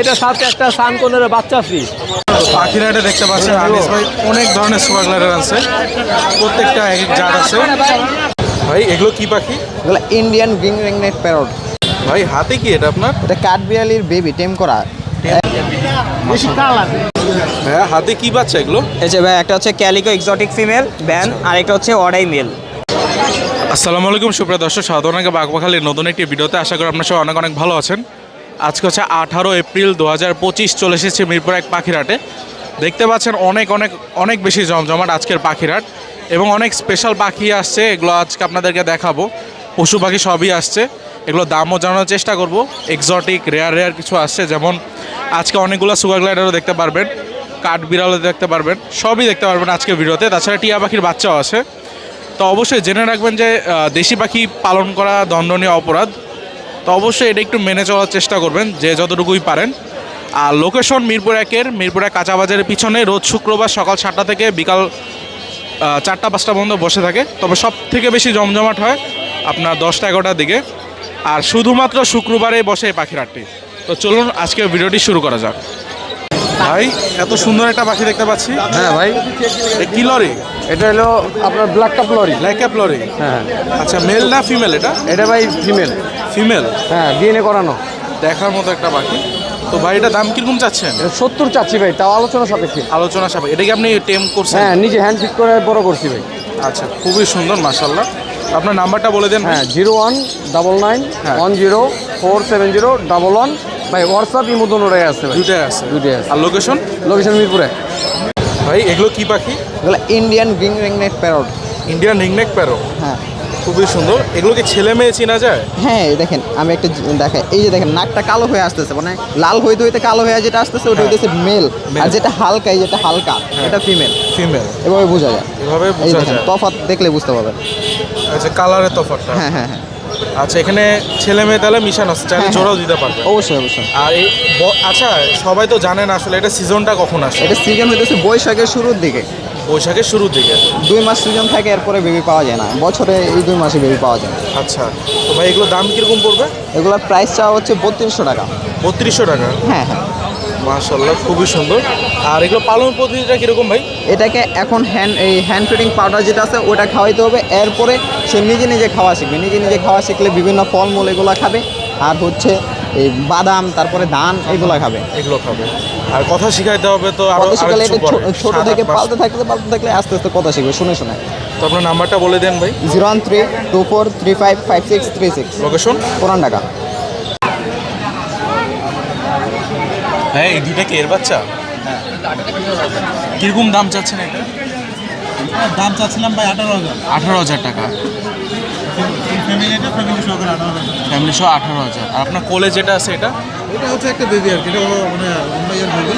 এটা সাথে একটা সানকনের বাচ্চা ফ্রি পাখির হাটে দেখতে পাচ্ছেন আনিস ভাই অনেক ধরনের সুপার গ্লাইডার আছে প্রত্যেকটা এক এক জাত আছে। ভাই এগুলো কি পাখি? এগুলো ইন্ডিয়ান গ্রিন রিংনেট প্যারট ভাই হাতে কি এটা আপনার? এটা কাঠবিড়ালির বেবি টেম করা। হ্যাঁ হাতে কি বাচ্চা এগুলো? এই যে ভাই একটা হচ্ছে ক্যালিকো এক্সোটিক ফিমেল ব্যান আর একটা হচ্ছে অডাই মেল আসসালামু আলাইকুম সুপ্রিয় দর্শক সাধারণকে বাগবাখালির নতুন একটি ভিডিওতে। আশা করি আপনার সবাই অনেক অনেক ভালো আছেন। আজকে হচ্ছে আঠারো এপ্রিল দু হাজার পঁচিশ চলে এসেছে মিরপুর এক পাখিরহাটে। দেখতে পাচ্ছেন অনেক অনেক অনেক বেশি জমজমাট আজকের পাখিরহাট এবং অনেক স্পেশাল পাখি আসছে, এগুলো আজকে আপনাদেরকে দেখাবো। পশু পাখি সবই আসছে, এগুলো দামও জানানোর চেষ্টা করব। এক্সটিক রেয়ার রেয়ার কিছু আসছে, যেমন আজকে অনেকগুলো সুগার গ্লাইডারও দেখতে পারবেন কাঠ বিড়ালও দেখতে পারবেন, সবই দেখতে পারবেন আজকে ভিডিওতে। তাছাড়া টিয়া পাখির বাচ্চাও আছে। তো অবশ্যই জেনে রাখবেন যে দেশি পাখি পালন করা দণ্ডনীয় অপরাধ। তো অবশ্যই এটা একটু মেনে চলার চেষ্টা করবেন, যে যতটুকুই পারেন। আর লোকেশন মিরপুর একের, মিরপুর এক কাঁচা বাজারের পিছনে রোজ শুক্রবার সকাল সাতটা থেকে বিকাল চারটা পাঁচটা পর্যন্ত বসে থাকে। তবে সব থেকে বেশি জমজমাট হয় আপনার দশটা এগারোটার দিকে। আর শুধুমাত্র শুক্রবারে বসে এই পাখিরাটটি তো চলুন আজকে ভিডিওটি শুরু করা যাক। ভাই এত সুন্দর একটা পাখি দেখতে পাচ্ছি। হ্যাঁ ভাই। কি লরি? এটা হলো আপনার black cap lory. Like app lory. হ্যাঁ। আচ্ছা মেল না ফিমেল এটা? এটা ভাই ফিমেল ফিমেল হ্যাঁ ডিএনএ করানো। দেখার মতো একটা পাখি। তো ভাই এটা দাম কীরকম চাচ্ছেন? সত্তর চাচ্ছি ভাই তাও আলোচনা সাপেক্ষে। আলোচনা সাপে এটা কি আপনি টেম করছেন? হ্যাঁ নিজে হ্যান্ড ফিট করে বড় করছি ভাই। আচ্ছা খুবই সুন্দর মাশাল্লাহ আপনার নাম্বারটা বলে দেন। হ্যাঁ জিরো ওয়ান ডাবল নাইন হ্যাঁ। One zero four seven zero double one ভাই হোয়াটসঅ্যাপ ইমো দুটোটাই আছে ভাই। দুইটাই আছে। দুইটাই আছে। আর লোকেশন লোকেশন মিরপুরে। ভাই এগুলো কি পাখি? এগুলো ইন্ডিয়ান গ্রিন রিংনেট প্যারট ইন্ডিয়ান রিংনেক প্যারো হ্যাঁ। খুবই সুন্দর। এগুলো কি ছেলে মেয়ে চেনা যায়? হ্যাঁ দেখেন আমি একটা দেখাই এই যে দেখেন নাকটা কালো হয়ে আসতেছে মানে লাল হইতে হইতে কালো হয়ে যেটা আসতেছে ওটা হ্যাঁ। হইতেছে মেল আর যেটা হালকা এই যেটা হালকা এটা ফিমেল ফিমেল এভাবে বোঝা যায়। এভাবে বোঝা যায়। তফাৎ দেখলে বুঝতে পারবেন। আচ্ছা কালারের তফাৎটা। হ্যাঁ হ্যাঁ হ্যাঁ। আচ্ছা এখানে ছেলে মেয়ে তাহলে মিশানো আছে চাইলে হ্যাঁ, জোড়াও হ্যাঁ। দিতে পারবে। অবশ্যই অবশ্যই। আর এই ব- আচ্ছা সবাই তো জানেন আসলে এটা সিজনটা কখন আসে? এটা সিজন হইতেছে বৈশাখের শুরুর দিকে। বৈশাখের শুরুর দিকে। দুই মাস সিজন থাকে এরপরে বেবি পাওয়া যায় না। বছরে এই দুই মাসে বেবি পাওয়া যায়। আচ্ছা তো ভাই এগুলো দাম কীরকম পড়বে? এগুলোর প্রাইস চাওয়া হচ্ছে বত্রিশশো টাকা। বত্রিশশো টাকা। হ্যাঁ হ্যাঁ। মাশাল্লাহ খুবই সুন্দর। আর এগুলো পালন পদ্ধতিটা কীরকম ভাই? এটাকে এখন হ্যান্ড এই হ্যান্ড ফিডিং পাউডার যেটা আছে ওটা খাওয়াইতে হবে। এরপরে সে নিজে নিজে খাওয়া শিখবে। নিজে নিজে খাওয়া শিখলে বিভিন্ন ফলমূল এগুলো খাবে। আর হচ্ছে এই বাদাম তারপরে ধান এগুলো খাবে। এগুলো খাবে। আর কথা শিখাইতে হবে তো আরও ছোট থেকে পালতে থাকতে পালতে থাকলে আস্তে আস্তে কথা শিখবে। শুনে শুনে। তো আপনার নাম্বারটা বলে দেন ভাই। Zero one three two four three five five six three six. Location Puran Dhaka হ্যাঁ এই দুইটা কি এর বাচ্চা? কীরকম দাম চাচ্ছেন এটা? দাম চাচ্ছিলাম ভাই আঠারো হাজার। আঠারো হাজার টাকা। ফ্যামিলি সহ আঠারো হাজার। আর আপনার কোলে যেটা আছে এটা? এটা হচ্ছে একটা বেবি আর কি এটা মানে অন্য ইয়ার বেবি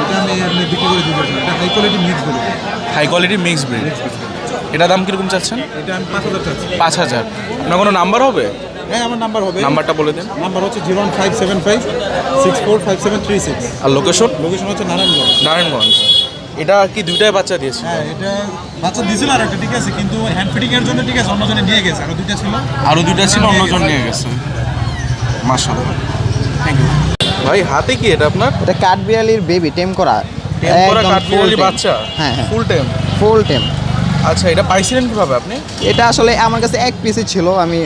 এটা আমি এমনি বিক্রি করে দিতে চাই। এটা high quality mix baby high quality mix breed এটা দাম কীরকম চাচ্ছেন? এটা আমি পাঁচ হাজার চাচ্ছি। পাঁচ হাজার। আপনার কোনো নাম্বার হবে? হ্যাঁ আমার নাম্বার হবে। নাম্বারটা বলে দিন। নাম্বার হচ্ছে zero one five seven five six four five seven three six আর লোকেশন লোকেশন হচ্ছে নারায়ণগঞ্জ। নারায়ণগঞ্জ। এটা কি দুইটাই বাচ্চা দিয়েছে? হ্যাঁ এটা বাচ্চা দিয়েছিল আর একটা ঠিক আছে কিন্তু হ্যান্ড ফিটিং এর জন্য ঠিক আছে অন্যজনে নিয়ে গেছে। আরও দুইটা ছিল। আরও দুইটা ছিল অন্যজন নিয়ে গেছে। মাশাআল্লাহ। থ্যাংক ইউ ভাই হাতে কি এটা আপনার? এটা কাঠবিড়ালির বেবি টেম করা। টেম করা। বাচ্চা? হ্যাঁ হ্যাঁ। ফুল টেম? ফুল টেম। আচ্ছা এটা পাইছিলেন কীভাবে আপনি? এটা আসলে আমার কাছে এক পিসই ছিল আমি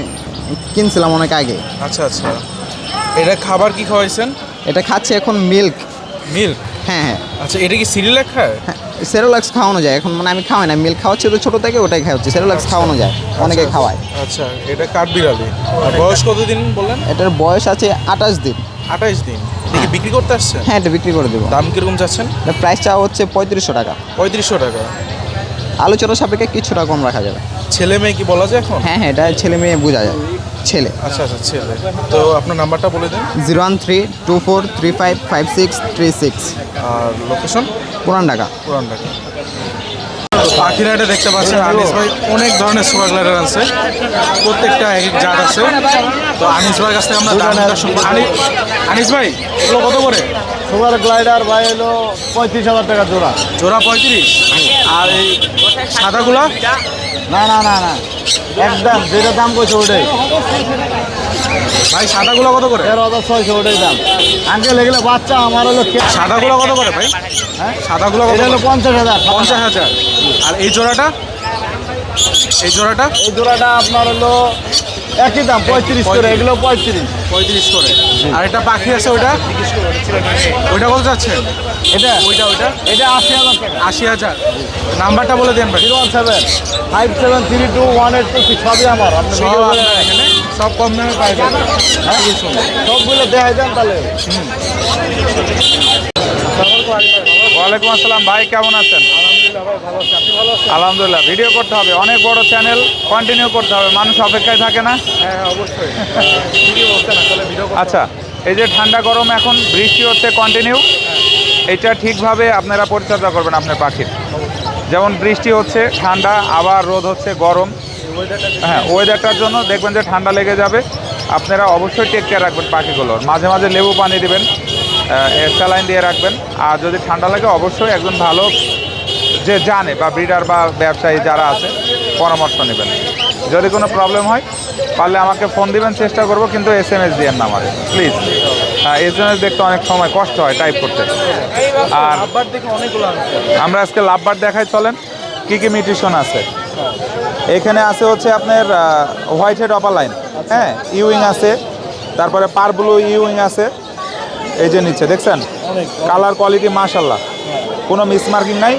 কিনছিলাম অনেক আগে। আচ্ছা আচ্ছা। এটা খাবার কি খাওয়াইছেন? এটা খাচ্ছে এখন মিল্ক। মিল্ক? হ্যাঁ হ্যাঁ। আচ্ছা এটা কি সিরিয়াল খায়? হ্যাঁ সেরোলাক্স খাওয়ানো যায়। এখন মানে আমি খাওয়াই না। মিল্ক খাওয়াচ্ছি তো ছোটো থেকে ওটাই খাওয়াচ্ছি। সেরোলাক্স খাওয়ানো যায়। অনেকে খাওয়ায়। আচ্ছা এটা কাঠবিড়ালি আর বয়স কতদিন বললেন? এটার বয়স আছে আঠাশ দিন। আঠাইশ দিন। বিক্রি করতে আসছেন হ্যাঁ এটা বিক্রি করে দেবো। দাম কীরকম চাচ্ছেন? প্রাইস চাওয়া হচ্ছে পঁয়ত্রিশশো টাকা। পঁয়ত্রিশশো টাকা। আলোচনা সাপেক্ষে কিছুটা কম রাখা যাবে। ছেলে মেয়ে কি বলা যায় এখন? হ্যাঁ হ্যাঁ এটা ছেলে মেয়ে বোঝা যায়। ছেলে। আচ্ছা আচ্ছা ছেলে। তো আপনার নাম্বারটা বলে দিন। Zero one three two four three five five six three six. আর লোকেশন পুরান টাকা পুরান ঢাকা পাখির হাটে দেখতে পাচ্ছেন আনিস ভাই অনেক ধরনের সুপার গ্লাইডার আছে। প্রত্যেকটা এক এক জাত আছে। তো আনিস ভাইয়ের কাছ থেকে আমরা দাম দর শুনব। আনি- আনিস ভাই এগুলো কত করে? সুপার গ্লাইডার ভাই হলো পঁয়ত্রিশ হাজার টাকা জোড়া। জোড়া পঁয়ত্রিশ। আর এই সাদাগুলা? না না না না। একদম যেটা দাম কইছে ওটাই। ভাই সাদাগুলো কত করে? তেরো হাজার ছয়শো ওটাই দাম। আঙ্কেল এগুলো বাচ্চা আমার হলো সাদাগুলো কত করে ভাই? হ্যাঁ? সাদাগুলো কত হলো? পঞ্চাশ হাজার। পঞ্চাশ হাজার। আর এই জোড়াটা? এই জোড়াটা? এই জোড়াটা আপনার হলো একই দাম পঁয়ত্রিশ করে এগুলো পঁয়ত্রিশ। পঁয়ত্রিশ করে। আর একটা পাখি আছে ওইটা ওইটা কত যাচ্ছে? এটা? ওইটা ওইটা? এটা আশি হাজার আশি হাজার। নাম্বারটা বলে দেন ভাই। Zero one seven five seven three two one eight two six সবই আমার। আপনি সব কম দামে পাই যাবেন হ্যাঁ? সবগুলো দেখাই দেন তাহলে। ওয়ালাইকুম আসসালাম। ভাই কেমন আছেন? আলহামদুলিল্লাহ ভিডিও করতে হবে। অনেক বড় চ্যানেল কন্টিনিউ করতে হবে। মানুষ অপেক্ষায় থাকে না? হ্যাঁ অবশ্যই। ভিডিও আচ্ছা এই যে ঠান্ডা গরম এখন বৃষ্টি হচ্ছে কন্টিনিউ এটা ঠিকভাবে আপনারা পরিচর্যা করবেন আপনার পাখির। যেমন বৃষ্টি হচ্ছে ঠান্ডা আবার রোদ হচ্ছে গরম। হ্যাঁ ওয়েদারটার জন্য দেখবেন যে ঠান্ডা লেগে যাবে। আপনারা অবশ্যই টেক কেয়ার রাখবেন পাখিগুলোর। মাঝে মাঝে লেবু পানি দিবেন স্যালাইন দিয়ে রাখবেন। আর যদি ঠান্ডা লাগে অবশ্যই একজন ভালো যে জানে বা ব্রিডার বা ব্যবসায়ী যারা আছে পরামর্শ নেবেন। যদি কোনো প্রবলেম হয় পারলে আমাকে ফোন দিবেন চেষ্টা করব কিন্তু এস এম এস দিয়েন না আমাদের। প্লিজ হ্যাঁ এস এম এস দেখতে অনেক সময় কষ্ট হয় টাইপ করতে। আর আমরা আজকে লাভবার দেখাই চলেন। কী কী মিউট্রিশন আছে? এখানে আছে হচ্ছে আপনার হোয়াইট হেড অপার লাইন হ্যাঁ ইউইং আছে। তারপরে পার ব্লু ইউইং আছে। এই যে নিচে দেখছেন? কালার কোয়ালিটি মাশাল্লাহ কোনো মিসমার্কিং নাই।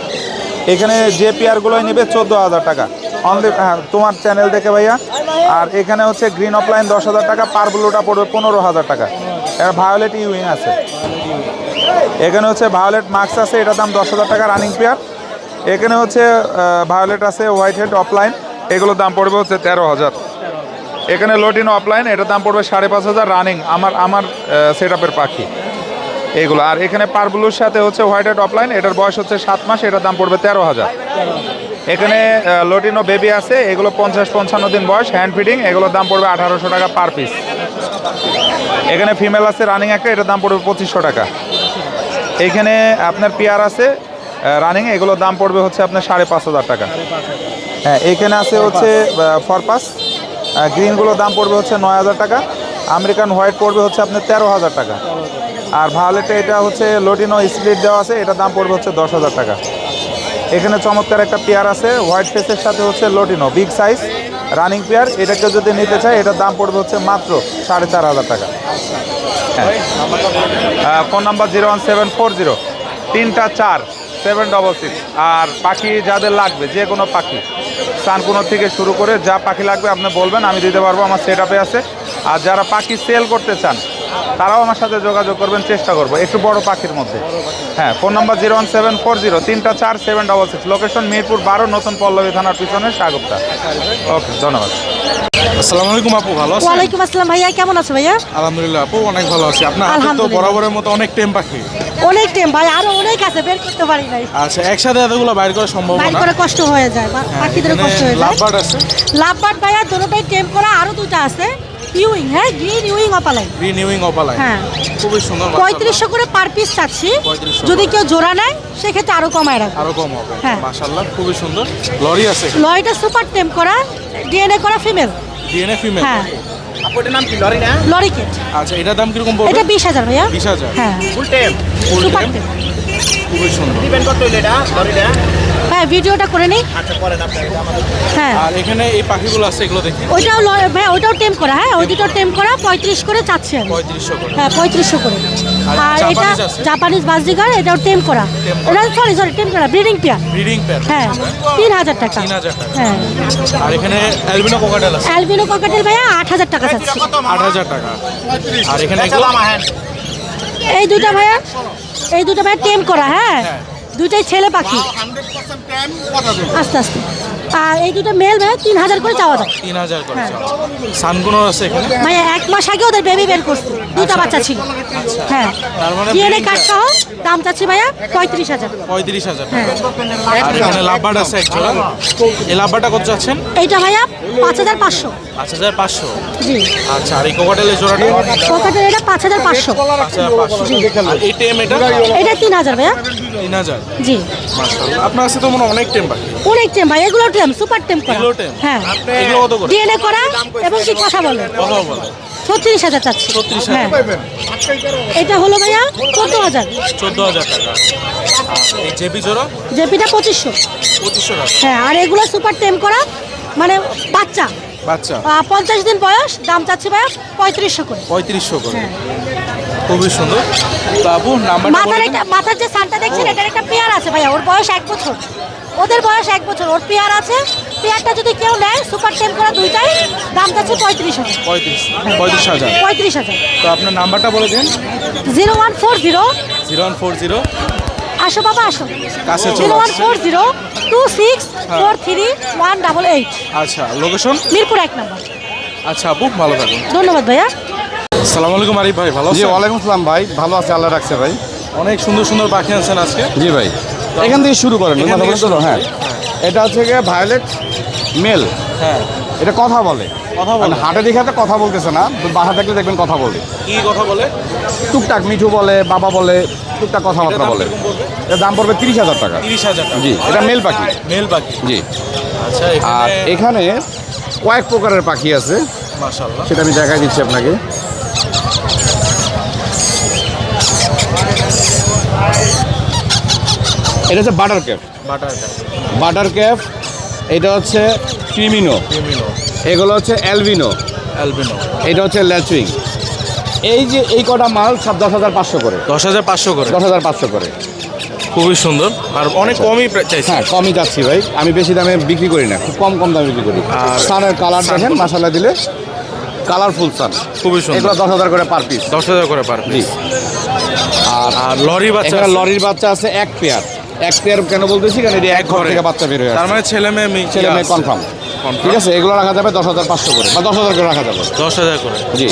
এখানে যে পেয়ারগুলোই নেবে চোদ্দ হাজার টাকা। অনলি হ্যাঁ তোমার চ্যানেল দেখে ভাইয়া। আর এখানে হচ্ছে গ্রিন অফলাইন দশ হাজার টাকা, পার ব্লুটা পড়বে পনেরো হাজার টাকা। এটা ভায়োলেট ইউইং আছে। এখানে হচ্ছে ভায়োলেট মার্কস আছে, এটার দাম দশ হাজার টাকা রানিং পেয়ার এখানে হচ্ছে ভায়োলেট আছে হোয়াইট হেড অফলাইন এগুলোর দাম পড়বে হচ্ছে তেরো হাজার। এখানে লোটিন অফলাইন এটার দাম পড়বে সাড়ে পাঁচ হাজার রানিং আমার আমার সেট আপের পাখি। এগুলো। আর এখানে পারবুলুর সাথে হচ্ছে হোয়াইট হেড অফলাইন এটার বয়স হচ্ছে সাত মাস, এটার দাম পড়বে তেরো হাজার। এখানে লোটিনো বেবি আছে, এগুলো পঞ্চাশ পঞ্চান্ন দিন বয়স হ্যান্ড ফিডিং এগুলোর দাম পড়বে আঠারোশো টাকা পার পিস এখানে ফিমেল আছে রানিং একটা, এটার দাম পড়বে পঁচিশশো টাকা। এইখানে আপনার পেয়ার আছে রানিং এগুলোর দাম পড়বে হচ্ছে আপনার সাড়ে পাঁচ হাজার টাকা। হ্যাঁ এইখানে আছে হচ্ছে ফরপাস গ্রিনগুলোর দাম পড়বে হচ্ছে নয় হাজার টাকা আমেরিকান হোয়াইট পড়বে হচ্ছে আপনার তেরো হাজার টাকা। আর ভায়োলেটে এটা হচ্ছে লোটিনো স্প্লিট দেওয়া আছে, এটার দাম পড়বে হচ্ছে দশ হাজার টাকা। এখানে চমৎকার একটা পেয়ার আছে, হোয়াইট ফেসের সাথে হচ্ছে lutino, big size, running pair এটাকে যদি নিতে চাই এটার দাম পড়বে হচ্ছে মাত্র সাড়ে চার হাজার টাকা। হ্যাঁ। Phone number zero one seven four zero, তিনটা চার, সেভেন ডবল সিক্স। আর পাখি যাদের লাগবে, যে কোনো পাখি, সানকুনো থেকে শুরু করে যা পাখি লাগবে আপনি বলবেন, আমি দিতে পারব, আমার সেট আপে আছে। আর যারা পাখি সেল করতে চান তারাও আমার সাথে যোগাযোগ করবেন চেষ্টা করব। একটু বড় পাখির মধ্যে। হ্যাঁ phone number zero one seven four zero তিনটা চার seven double six location Mirpur বারো নতুন পল্লবী থানার পিছনে স্বাগতা ওকে ধন্যবাদ। আসসালামু আলাইকুম আপু ভালো আছেন? ওয়ালাইকুম আসসালাম ভাইয়া কেমন আছো ভাইয়া? আলহামদুলিল্লাহ আপু অনেক ভালো আছি। আপনার হাতে তো বরাবরের মতো অনেক টেম পাখি। অনেক ভাই আরও অনেক আছে বের করতে পারি নাই। আচ্ছা একসাথে এতগুলো বাইর করা সম্ভব বাইর না। করে কষ্ট হয়ে যায় বা- পাখিদের কষ্ট হয়ে যায়। লাভবার্ড আছে। লাভবার্ড ভাইয়া দুটোটাই টেম করা আরও দুটো আছে। ইউইং হ্যাঁ green wing upper line green wing upper line হ্যাঁ। খুবই সুন্দর মাশাআল্লাহ। পঁয়ত্রিশশো করে পার পিস চাচ্ছি। 3500 যদি কেউ জোড়া নেয় সেক্ষেত্রে আরও কমায় রাখব। আরও কম হবে। হ্যাঁ। মাশাআল্লাহ খুবই সুন্দর। লরি আছে লরিটা সুপার টেম করা ডিএনএ করা ফিমেল ডিএনএ ফিমেল হ্যাঁ। লরি আচ্ছা এটার দাম কীরকম পড়বে? এটা বিশ হাজার ভাইয়া। হ্যাঁ। ফুল সুপার টেম টেম খুবই সুন্দর। হ্যাঁ ভিডিওটা করে নিই। হ্যাঁ। আর এখানে এই পাখিগুলো আছে এগুলো দেখি ওইটাও ল- ভাইয়া ওইটাও টেম করা হ্যাঁ ওই দুটো টেম করা পঁয়ত্রিশ করে চাচ্ছি আমি। পঁয়ত্রিশশো করে। হ্যাঁ পঁয়ত্রিশশো করে। আর এটা জাপানিজ আছে? এটাও টেম করা। এটা সরি সরি টেম করা ব্রিডিং পেয়ার। Breeding pair. হ্যাঁ তিন হাজার টাকা। তিন হাজার টাকা। হ্যাঁ। আর এখানে অ্যালবিনো কোকাটেল আছে। অ্যালবিনো ককাটেল ভাইয়া আট হাজার টাকা চাচ্ছি। আট হাজার টাকা। আর এখানে এই দুইটা ভাইয়া এই দুটো ভাইয়া টেম করা হ্যাঁ। দুইটাই ছেলে পাখি। আস্তে আস্তে। আর এই দুটো মেল ভাইয়া তিন হাজার করে চাওয়া দাও তিন হাজার করে হ্যাঁ। সানগুনো আছে এখানে? ভাইয়া এক মাস আগে ওদের বেবি বের করছে। দুইটা বাচ্চা ছিল। হ্যাঁ। তার মানে ডিএনএ কার্ড সহ দাম চাচ্ছি ভাইয়া পঁয়ত্রিশ হাজার। পঁয়ত্রিশ হাজার হ্যাঁ। এখানে লাভবার্ড আছে এক জোড়া এই লাভবারটা কত চাচ্ছেন? এইটা ভাইয়া পাঁচ হাজার পাঁচশো। পাঁচ হাজার পাঁচশো। জি। আচ্ছা আর এই কোকাটেলের জোড়াটা? কলকাতার এটা পাঁচ হাজার পাঁচশো। আর এই টেম এটা? এটা তিন হাজার ভাইয়া। তিন হাজার। জি। আপনার কাছে তো মনে হয় অনেক টেম বাকি অনেক টেম ভাই এগুলো টেম সুপার টেম করা। হ্যাঁ। ডিএনএ করা এবং কি কথা বলে। ছত্রিশ হাজার চাচ্ছি। হ্যাঁ। এটা হলো ভাইয়া চোদ্দ হাজার। চোদ্দ হাজার টাকা। জেপি জোড়া? জেপিটা পঁচিশশো। পঁচিশশো হ্যাঁ আর এগুলো সুপার টেম করা মানে বাচ্চা। বাচ্চা। পঞ্চাশ দিন বয়স দাম চাচ্ছি ভাইয়া পঁয়ত্রিশশো করে। পঁয়ত্রিশশো করে। হ্যাঁ। খুবই সুন্দর। বাবু নাম্বারটা মাথার একটা মাথার যে সানটা দেখছেন এটার একটা পেয়ার আছে ভাইয়া ওর বয়স এক বছর। ওদের বয়স এক বছর ওর পেয়ার আছে। পেয়ারটা যদি কেউ নেয় সুপার টেম করা দুইটাই দাম চাচ্ছে পঁয়ত্রিশ হাজার। পঁয়ত্রিশ পঁয়ত্রিশ হাজার। পঁয়ত্রিশ হাজার। তো আপনার নাম্বারটা বলে দিন। Zero one four zero. Zero one four zero. আসো বাবা আসো। কাছে zero one four zero two six four three one double eight. আচ্ছা লোকেশন? মিরপুর এক নম্বর। আচ্ছা আপু ভালো থাকুন। ধন্যবাদ ভাইয়া। সালাম আলাইকুম আরিফ ভাই ভালো জি আছেন? ওয়ালাইকুম আসসালাম ভাই ভালো আছে আল্লাহ রাখছে ভাই। অনেক সুন্দর সুন্দর পাখি আনছেন আজকে। জি ভাই। এখান থেকে শুরু করেন হ্যাঁ। এটা হচ্ছে গিয়ে ভায়োলেট মেল। হ্যাঁ। এটা কথা বলে। কথা বলে। মানে হাটে দেখে কথা বলতেছে না বাসা থাকলে দেখবেন কথা বলে। কি কথা বলে? টুকটাক মিঠু বলে বাবা বলে টুকটাক কথাবার্তা বলে? এর দাম পড়বে তিরিশ হাজার টাকা। তিরিশ হাজার টাকা। জি এটা মেল পাখি। মেল পাখি। জি। আচ্ছা আর এখানে কয়েক প্রকারের পাখি আছে। সেটা আমি দেখাই দিচ্ছি আপনাকে। এটা হচ্ছে বাটার ক্যাপ বাটারটা বাটার ক্যাপ এটা হচ্ছে ক্রিমিনো ক্রিমিনো এগুলো হচ্ছে অ্যালবিনো অ্যালবিনো এটা হচ্ছে ল্যাচুইং এই যে এই কটা মাল সব দশ হাজার পাঁচশো করে। দশ হাজার পাঁচশো করে। দশ হাজার পাঁচশো করে। খুবই সুন্দর। আর অনেক কমই প্রা- চাইছি। হ্যাঁ কমই যাচ্ছি ভাই। আমি বেশি দামে বিক্রি করি না খুব কম কম দামে বিক্রি করি। আর সানের কালার দেখেন? মশালা দিলে কালারফুল সান খুবই সুন্দর। এগুলো দশ হাজার করে পার পিস দশ হাজার করে পার জি। আর আর লরি বাচ্চা লরির বাচ্চা আছে এক পেয়ার। এক পেয়ার কেন বলতেছি? কারণ এটি এক ঘর। থেকে বাচ্চা বের হয়ে তার মানে ছেলে মেয়ে ছেলে মেয়ে কনফার্ম ঠিক আছে এগুলো রাখা যাবে দশ হাজার পাঁচশো করে। বা দশ হাজার করে রাখা যাবে। দশ হাজার করে। জি।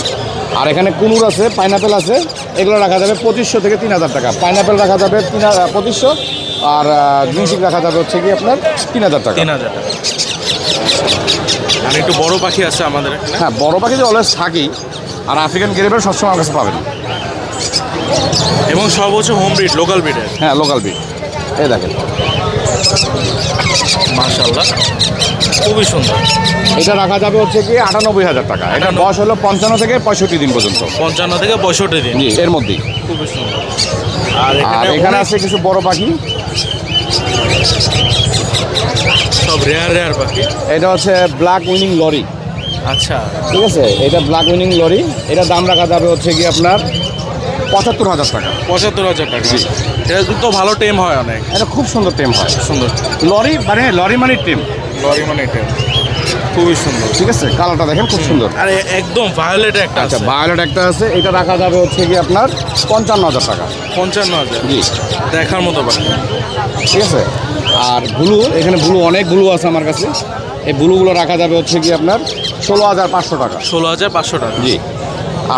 আর এখানে কুনুর আছে পাইনাপেল আছে এগুলো রাখা যাবে পঁচিশশো থেকে তিন হাজার টাকা। পাইনাপেল রাখা যাবে তিন পঁচিশশো। আর জিনিসিক রাখা যাবে হচ্ছে কি আপনার তিন হাজার টাকা। তিন হাজার টাকা। আর একটু বড় পাখি আছে আমাদের হ্যাঁ বড় পাখি যে অলওয়েজ থাকেই আর আফ্রিকান গ্রেপের সবসময় আমার কাছে পাবেন। এবং হচ্ছে হোম ব্রিড লোকাল ব্রিডের হ্যাঁ লোকাল বিট এই দেখেন। মাশাল্লাহ খুবই সুন্দর। এটা রাখা যাবে হচ্ছে কি আটানব্বই হাজার টাকা। এটা বয়স হলো পঞ্চান্ন থেকে পঁয়ষট্টি দিন পর্যন্ত। পঞ্চান্ন থেকে পঁয়ষট্টি দিন। জি এর মধ্যেই। খুবই সুন্দর। আর এখানে আছে কিছু বড় পাখি। সব রেয়ার রেয়ার পাখি। এটা হচ্ছে ব্ল্যাক উইনিং লরি আচ্ছা। ঠিক আছে? এটা ব্ল্যাক উইনিং লরি এটা দাম রাখা যাবে হচ্ছে কি আপনার পঁচাত্তর হাজার টাকা। পঁচাত্তর হাজার টাকা। এটা তো ভালো টেম হয় অনেক। এটা খুব সুন্দর টেম হয়। সুন্দর। লরি মানে লরি মানে টেম। লরি মানে টেম। খুবই সুন্দর। ঠিক আছে কালারটা দেখেন খুব সুন্দর। আর একদম ভায়োলেট একটা আচ্ছা আছে। ভায়োলেট একটা আছে। এটা রাখা যাবে হচ্ছে কি আপনার পঞ্চান্ন হাজার টাকা। পঞ্চান্ন হাজার। জি। দেখার মতো ঠিক আছে আর ব্লু এখানে ব্লু অনেক ব্লু আছে আমার কাছে। এই ব্লুগুলো রাখা যাবে হচ্ছে কি আপনার ষোলো হাজার পাঁচশো টাকা। ষোলো হাজার পাঁচশো টাকা। জি।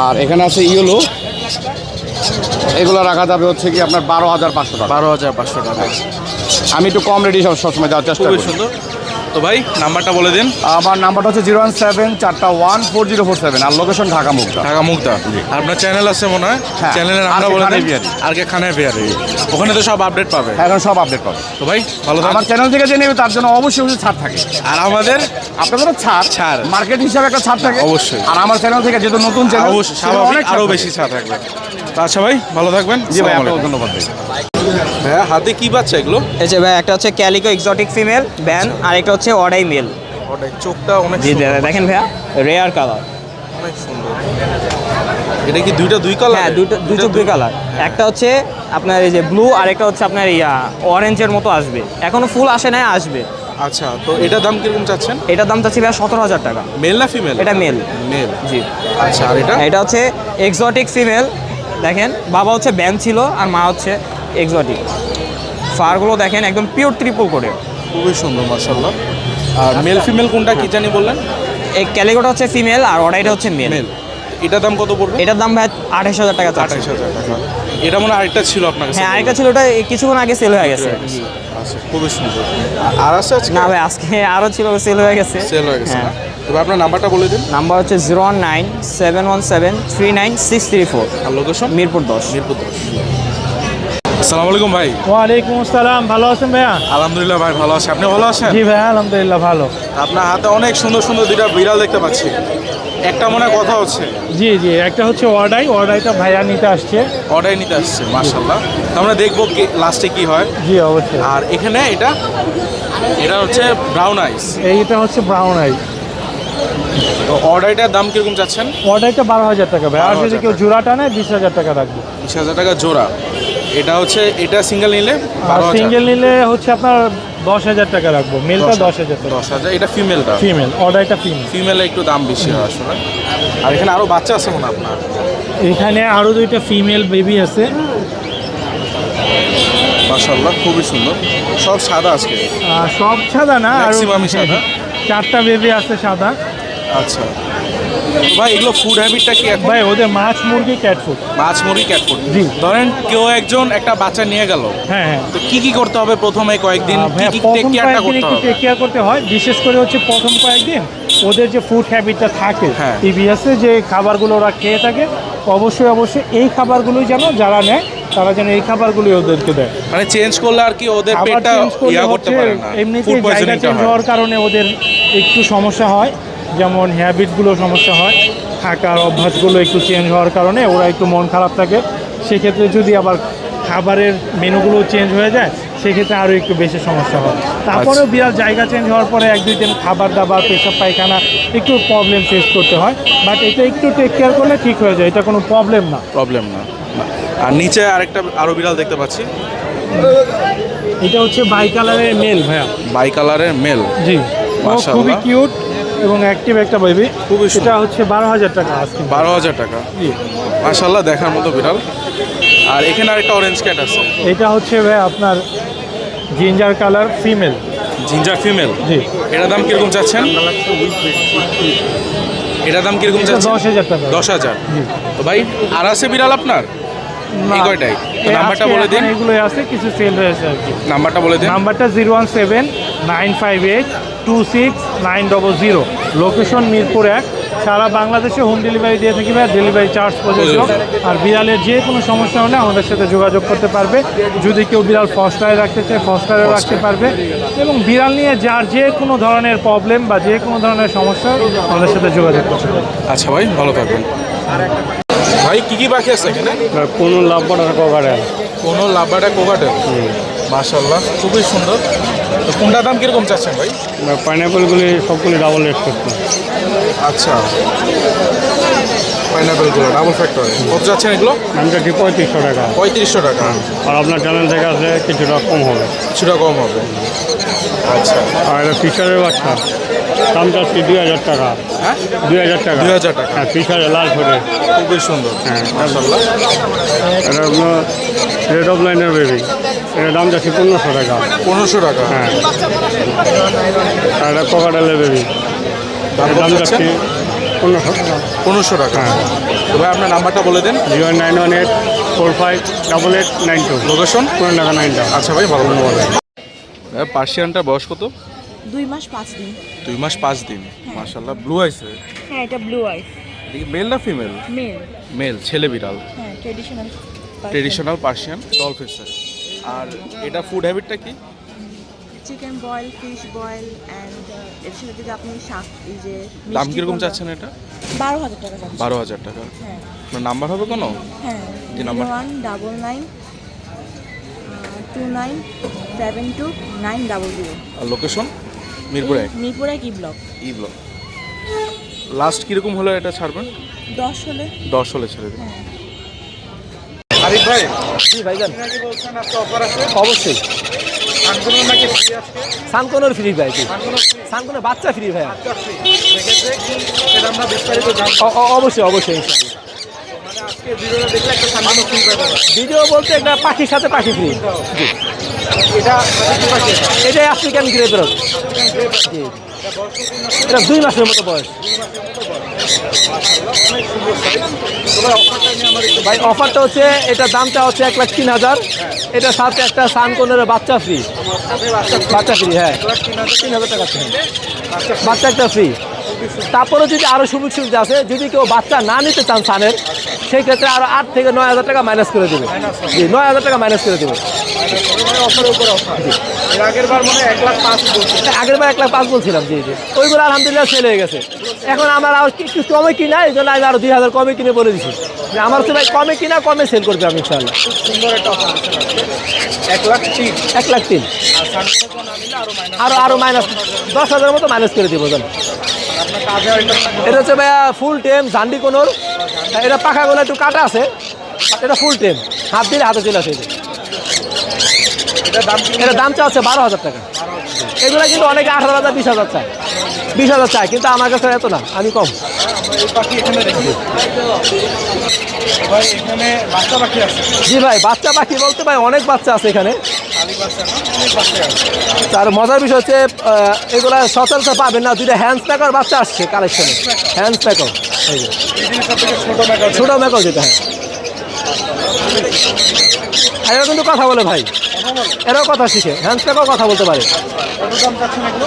আর এখানে আছে ইয়েলো। এগুলো রাখা যাবে হচ্ছে কি আপনার বারো হাজার পাঁচশো টাকা। বারো হাজার পাঁচশো টাকা। আমি একটু কম রেডি সব সবসময় যাওয়ার চেষ্টা করি। সুন্দর। তো ভাই নাম্বারটা বলে দিন। আমার নাম্বারটা হচ্ছে জিরো ওয়ান সেভেন চারটা one four zero four seven আর লোকেশন ঢাকা মুগদা। ঢাকা মুগদা। আপনার চ্যানেল আছে মনে হয়? হ্যাঁ, চ্যানেলের নামটা বলে দিন। আর কে খানে বিহারি। ওখানে তো সব আপডেট পাবে। হ্যাঁ এখন সব আপডেট পাবে। তো ভাই ভালো আমার চ্যানেল থেকে নেবে তার জন্য অবশ্যই অবশ্যই ছাড় থাকে। আর আমাদের আপনাদেরও ছাড়। ছাড়। মার্কেট হিসাবে একটা ছাড় থাকে। অবশ্যই। আর আমার চ্যানেল থেকে যেহেতু নতুন চ্যানেল অবশ্যই আরও। বেশি ছাড় থাকবে। তো আচ্ছা ভাই ভালো থাকবেন। জি ভাই আপনাকে ধন্যবাদ ভাই। হ্যাঁ হাতে কি বাচ্চা এগুলো? এই যে ভাই একটা হচ্ছে ক্যালিকো এক্সোটিক ফিমেল ব্যান আর একটা হচ্ছে অডাই মেল ওটাই চোখটা অনেক জি দাদা দেখেন ভাইয়া রেয়ার কালার অনেক সুন্দর। এটা কি দুইটা দুই কালার হ্যাঁ দুটো দুই চোখ দুই কালার একটা হচ্ছে আপনার এই যে ব্লু আর একটা হচ্ছে আপনার ইয়া অরেঞ্জের মতো আসবে। এখনও ফুল আসে নাই আসবে। আচ্ছা তো এটার দাম কীরকম চাচ্ছেন? এটার দাম চাচ্ছি ভাইয়া সতেরো হাজার টাকা। মেল না ফিমেল এটা মেল মেল জি। আচ্ছা আর এটা? এটা হচ্ছে এক্সোটিক ফিমেল দেখেন বাবা হচ্ছে ব্যান ছিল আর মা হচ্ছে এক্সোটিক। ফারগুলো দেখেন একদম পিওর ট্রিপল করে খুবই সুন্দর মাশাআল্লাহ। আর মেল ফিমেল কোনটা কি জানি বললেন? এই ক্যালিগোটা হচ্ছে ফিমেল আর অডাইটা হচ্ছে মেল মেল এটার দাম কত পড়বে? এটার দাম ভাই আঠাশ হাজার টাকা আঠাইশ হাজার টাকা। এটা মনে হয় আরেকটা ছিল আপনার কাছে। হ্যাঁ আরেকটা ছিল ওটা কিছুক্ষণ আগে সেল হয়ে গেছে। আচ্ছা খুবই সুন্দর। আর আছে আজকে? না ভাই আজকে আরও ছিল সেল হয়ে গেছে। সেল হয়ে গেছে হ্যাঁ। তবে আপনার নাম্বারটা বলে দিন। নাম্বার হচ্ছে zero one nine seven one seven three nine six three four. আর লোকেশন মিরপুর দশ। মিরপুর দশ। আসসালামু আলাইকুম ভাই। ওয়ালাইকুম আসসালাম ভালো আছেন ভাইয়া? আলহামদুলিল্লাহ ভাই ভালো আছি। আপনি ভালো আছেন? জি ভাইয়া আলহামদুলিল্লাহ ভালো। আপনার হাতে অনেক সুন্দর সুন্দর দুইটা বিড়াল দেখতে পাচ্ছি। একটা মনে কথা হচ্ছে। জি জি একটা হচ্ছে ওয়ার্ডাই ওয়ার্ডাইটা ভাইয়া নিতে আসছে। অর্ডার নিতে আসছে মার্শাল্লাহ আমরা দেখব লাস্টে কি হয়। জি অবশ্যই। আর এখানে এটা এটা হচ্ছে ব্রাউন আইস এইটা হচ্ছে ব্রাউন আই তো অর্ডারটার দাম কীরকম চাচ্ছেন? ওয়ার্ডাইটা বারো হাজার টাকা ভাই। আর 12,000 যদি কেউ জোড়াটা নেয় বিশ হাজার টাকা রাখব। বিশ হাজার টাকা জোড়া। এটা হচ্ছে এটা সিঙ্গেল নিলে সিঙ্গেল নিলে হচ্ছে আপনার দশ হাজার টাকা রাখব মেলটা দশ হাজার। টাকা। দশ হাজার এটা ফিমেলটা ফিমেল অর্ডারটা ফিমেল ফিমেলে একটু দাম বেশি হয় আসলে। আর এখানে আরও বাচ্চা আছে মনে আপনার? এখানে আরও দুইটা ফিমেল বেবি আছে। মাশাল্লাহ খুবই সুন্দর। সব সাদা আজকে? সব সাদা না আর? চারটা বেবি আছে সাদা। আচ্ছা। ভাই এগুলো ফুড হ্যাবিটটা কি ভাই ওদের মাছ মুরগি ক্যাট ফুড মাছ মুরগি ক্যাট ফুড জি। ধরেন কেউ একজন একটা বাচ্চা নিয়ে গেল। হ্যাঁ হ্যাঁ। তো কি কি করতে হবে প্রথমে কয়েকদিন? কি টেক কেয়ারটা করতে হবে? টেক কেয়ার করতে হয়। বিশেষ করে হচ্ছে প্রথম কয়েকদিন ওদের যে ফুড হ্যাবিটটা থাকে হ্যাঁ। টিভিএসে যে খাবারগুলো ওরা খেয়ে থাকে অবশ্যই অবশ্যই এই খাবারগুলোই যেন যারা নেয় তারা যেন এই খাবারগুলোই ওদেরকে দেয়। মানে চেঞ্জ করলে আর কি ওদের পেটটা ইয়া করতে পারে না এমনিতেই জায়গা চেঞ্জ হওয়ার কারণে ওদের একটু সমস্যা হয়। যেমন হ্যাবিটগুলো সমস্যা হয় থাকার অভ্যাসগুলো একটু চেঞ্জ হওয়ার কারণে ওরা একটু মন খারাপ থাকে। সেক্ষেত্রে যদি আবার খাবারের মেনুগুলো চেঞ্জ হয়ে যায় সেক্ষেত্রে আরও একটু বেশি সমস্যা হয়। তারপরেও বিরাট জায়গা চেঞ্জ হওয়ার পরে এক দুই দিন খাবার দাবার পেশাব পায়খানা একটু প্রবলেম ফেস করতে হয়। বাট এটা একটু টেক কেয়ার করলে ঠিক হয়ে যায় এটা কোনো প্রবলেম না। প্রবলেম না। না। আর নিচে আরেকটা আরও বিড়াল দেখতে পাচ্ছি। এটা হচ্ছে বাই কালারের মেল ভাইয়া বাই কালারের মেল জি খুবই কিউট এবং অ্যাক্টিভ একটা বেবি খুবই সেটা হচ্ছে বারো হাজার টাকা আজকে বারো হাজার টাকা। জি। মাশাল্লাহ দেখার মতো বিড়াল। আর এখানে আরেকটা অরেঞ্জ ক্যাট আছে। এটা হচ্ছে ভাই আপনার ginger colour female ginger female জি। এটার দাম কীরকম চাচ্ছেন? এটার দাম কীরকম চাচ্ছেন? দশ হাজার টাকা। দশ হাজার। জি। তো ভাই আর আছে বিড়াল আপনার? এই কয়টাই তো নাম্বারটা বলে দিন। এগুলোই আছে কিছু সেল হয়েছে আর কি। নাম্বারটা বলে দিন। নাম্বারটা zero one seven nine five eight two six nine double zero location Mirpur এক। সারা বাংলাদেশে হোম ডেলিভারি দিয়ে থাকি ভাই ডেলিভারি চার্জ প্রযোজ্য আর বিড়ালের যে কোনো সমস্যা হলে আমাদের সাথে যোগাযোগ করতে পারবে। যদি কেউ বিড়াল ফস্টারে রাখতে চায় ফস্টারে রাখতে পারবে। এবং বিড়াল নিয়ে যার যে কোনো ধরনের প্রবলেম বা যে কোনো ধরনের সমস্যা আমাদের সাথে যোগাযোগ করতে পারবে। আচ্ছা ভাই ভালো থাকবেন। ভাই কি কি পাখি আছে এখানে? কোনো লাভ পড়ার কভারে কোনো লাভবাটা কোকাটেল মাশাল্লাহ খুবই সুন্দর। তো কোনটার দাম কীরকম চাচ্ছেন ভাই? পাইনাপেলগুলি সবগুলি ডাবল রেট করছে। আচ্ছা। পাইনাপেলগুলো ডাবল ফ্যাক্টরি কত যাচ্ছেন এগুলো? দামটা ঠিক পঁয়ত্রিশশো টাকা। পঁয়ত্রিশশো টাকা। আর আপনার চ্যানেল থেকে আছে কিছুটা কম হবে। কিছুটা কম হবে। আচ্ছা। আর এটা ফিশারের বাচ্চা। দাম চাচ্ছি দুই হাজার টাকা। হ্যাঁ? দুই হাজার টাকা। দুই হাজার টাকা। হ্যাঁ ফিশারের লাল ফোটে। খুবই সুন্দর। হ্যাঁ। মাশাল্লাহ এটা আপনার রেড অফ লাইনের বেবি এটা দাম যাচ্ছে পনেরোশো টাকা। পনেরোশো টাকা। হ্যাঁ। আর এটা কোকাডালের বেবি দাম দাম যাচ্ছে? যাচ্ছে পনেরোশো। টাকা পনেরোশো টাকা। হ্যাঁ। ভাই আপনার নাম্বারটা বলে দেন। Zero nine one eight four five double eight nine two. Location পনেরো টাকা নাইন আচ্ছা ভাই ভালো ধন্যবাদ পার্সিয়ানটার বয়স কত? দুই মাস পাঁচ দিন। দুই মাস পাঁচ দিন। মাশাল্লাহ ব্লু আইসে হ্যাঁ এটা ব্লু আইস মেল না ফিমেল মেল মেল ছেলে বিড়াল। হ্যাঁ ট্রেডিশনাল ট্রেডিশনাল পার্সিয়ান ডলফিসের আর এটা ফুড হ্যাবিটটা কি? Chicken boil fish boil and এর সাথে যদি আপনি শাক এই যে দাম কীরকম চাচ্ছেন এটা? বারো হাজার টাকা বারো হাজার টাকা? হ্যাঁ। আপনার নাম্বার হবে কোনো? হ্যাঁ। যে number? One double nine two nine seven two nine double zero আর লোকেশন মিরপুর? এক মিরপুরে কি ব্লক? E block. লাস্ট কীরকম হলে এটা ছাড়বেন? দশ হলে। দশ হলে ছেড়ে দিন। হ্যাঁ। আরিফ ভাই? আছে? অবশ্যই। সানকোনোর ফ্রি ভাই সানকুনো সানকোনোর বাচ্চা ফ্রি ভাই অবশ্যই অবশ্যই মানে ভিডিও বলতে একটা পাখির সাথে পাখি ফ্রি এটা এটাই আফ্রিকান গ্রে পেরত জি। এটা দুই মাসের মতো বয়স। ভাই অফারটা হচ্ছে, এটা দামটা হচ্ছে এক লাখ তিন হাজার। এটা সাথে একটা সানকনের বাচ্চা ফ্রি বাচ্চা ফ্রি হ্যাঁ। তিন হাজার টাকা। বাচ্চা একটা ফ্রি তারপরে যদি আরও সুযোগ সুবিধা আছে, যদি কেউ বাচ্চা না নিতে চান সানের, সেই ক্ষেত্রে আরও আট থেকে নয় হাজার টাকা মাইনাস করে দেবে। জি, নয় হাজার টাকা মাইনাস করে দেবে। আগের বার এক লাখ পাঁচ বলছিলাম জি জি। ওইগুলো আলহামদুলিল্লাহ সেল হয়ে গেছে। এখন আমার আর একটু কমে কিনা এই জন্য আমি আরও দুই হাজার কমে কিনে বলে দিচ্ছি যে আমার হচ্ছে ভাই কমে কিনা কমে সেল করবে আমি ইনশাল্লাহ এক লাখ তিন। আরও আরও মাইনাস দশ হাজারের মতো মাইনাস করে দিব জানো। এটা হচ্ছে ভাইয়া ফুল টেম ঝান্ডি কোনোর এটা পাখাগুলো একটু কাটা আছে এটা ফুল টেম হাত দিলে হাতে চলে আসে। এটা দাম চা হচ্ছে বারো হাজার টাকা। এগুলো কিন্তু অনেকে আঠারো হাজার বিশ হাজার চায়। বিশ হাজার চায় কিন্তু আমার কাছে এত না আমি কম। জি ভাই বাচ্চা পাখি বলতে ভাই অনেক বাচ্চা আছে এখানে। তার মজার বিষয় হচ্ছে এগুলো সচরাচর পাবেন না দুইটা হ্যান্ড প্যাকার বাচ্চা আসছে কালেকশনে হ্যান্ড প্যাকার ছোটো মেকল যেটা হ্যাঁ। এরা কিন্তু কথা বলে ভাই। এরাও কথা শিখে হ্যান্ড প্যাকার কথা বলতে পারে।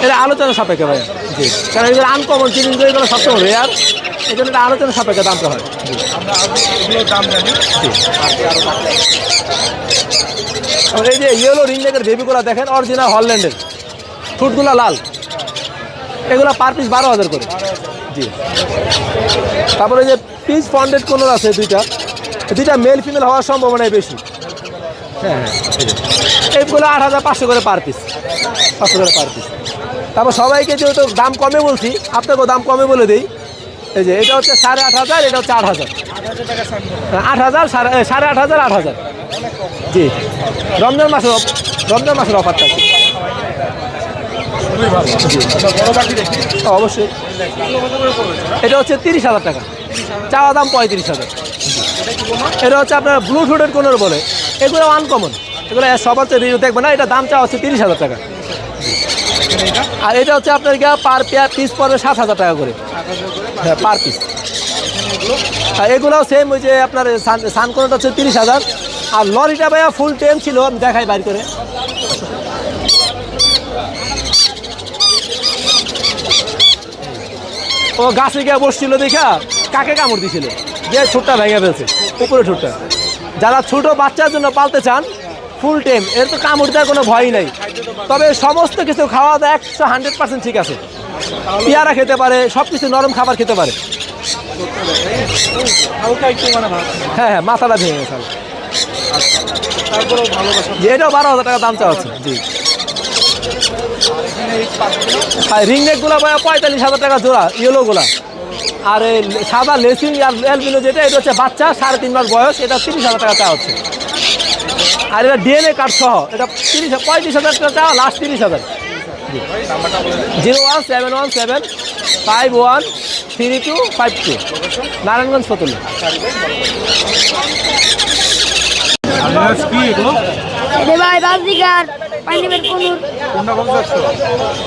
এটা আলোচনা সাপেক্ষে ভাই, জি। কারণ এগুলো আনকমন জিনিসগুলো এগুলো সবসময় আর এই জন্য এটা আলোচনা সাপেক্ষে দামটা হয়। এই যে ইয়েলো রিংনেকের বেবিগুলো দেখেন অরিজিনাল হল্যান্ডের ফুটগুলো লাল। এগুলো পার পিস বারো হাজার করে। জি। তারপরে যে পিস ফন্ডেড কোনো আছে দুইটা। দুইটা মেল ফিমেল হওয়ার সম্ভাবনাই বেশি। হ্যাঁ হ্যাঁ। এইগুলো আট হাজার পাঁচশো করে পার পিস পাঁচশো করে পার পিস তারপর সবাইকে যেহেতু দাম কমে বলছি আপনাকেও দাম কমে বলে দিই। এই যে এটা হচ্ছে সাড়ে আট হাজার এটা হচ্ছে আট হাজার। হ্যাঁ, আট হাজার সাড়ে সাড়ে আট হাজার আট হাজার। জি। রমজান মাসের রমজান মাসের অফারটা অবশ্যই। এটা হচ্ছে তিরিশ হাজার টাকা। চাওয়া দাম পঁয়ত্রিশ হাজার। এটা হচ্ছে আপনার ব্লুটুথের কোনোর বলে। এগুলো আনকমন এগুলো সবার চেয়ে দেখবে না, এটা দাম চাওয়া হচ্ছে তিরিশ হাজার টাকা। আর এটা হচ্ছে আপনার গিয়া পার পেয়ার পিস পড়বে সাত হাজার টাকা করে। হ্যাঁ পার পিস আর এগুলোও সেম ওই যে আপনার সান- সানকোনটা হচ্ছে তিরিশ হাজার। আর লরিটা ভাইয়া ফুল টেম ছিল, আমি দেখাই বাইর করে। ও গাছে গিয়ে বসছিল দেখা, কাকে কামড় দিছিল? যে ছোটটা ভেঙে ফেলছে, উপরে ছোটটা যারা ছোট বাচ্চার জন্য পালতে চান ফুল টাইম এর তো কামড় দেওয়ার কোনো ভয় নাই। তবে সমস্ত কিছু খাওয়া দাওয়া একশো হান্ড্রেড পার্সেন্ট ঠিক আছে। পেয়ারা খেতে পারে সব কিছু নরম খাবার খেতে পারে। হ্যাঁ হ্যাঁ মাথাটা ভেঙে গেছে। এটাও বারো হাজার টাকা দাম চাওয়া হচ্ছে জি। আর রিং নেকগুলো পঁয়তাল্লিশ হাজার টাকা জোড়া ইয়েলোগুলা আর সাদা লেসিং আর অ্যালবিনো যেটা, এটা হচ্ছে বাচ্চা, সাড়ে তিন মাস বয়স, এটা তিরিশ হাজার টাকা চাওয়া হচ্ছে। আর এটা ডিএনএ কার্ড সহ, এটা তিরিশ, পঁয়ত্রিশ হাজার টাকা চাওয়া লাস্ট তিরিশ হাজার। Zero one seven one seven, five one three two five two, Narayanganj Fatullah রে ভাই বাসদিকার পানিবের কোনুর।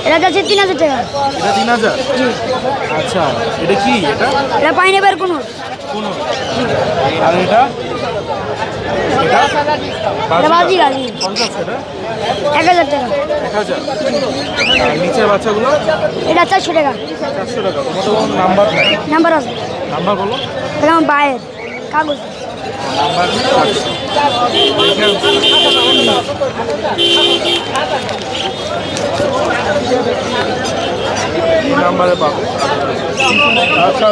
এটা যাচ্ছে তিন হাজার টাকা। এটা তিন হাজার? আচ্ছা এটা কি এটা? এটা পানিবের কোনুর। আর এটা? এটা? বাসদিকার জি। এক হাজার টাকা। আর নিচের বাচ্চাগুলো? এটা চারশো টাকা। চারশো টাকা। নাম্বার নাম্বার আছে। নাম্বার বলো। এটা আমার বাইরের কাগজ। নাম্বার নাম্বারে পাবো আচ্ছা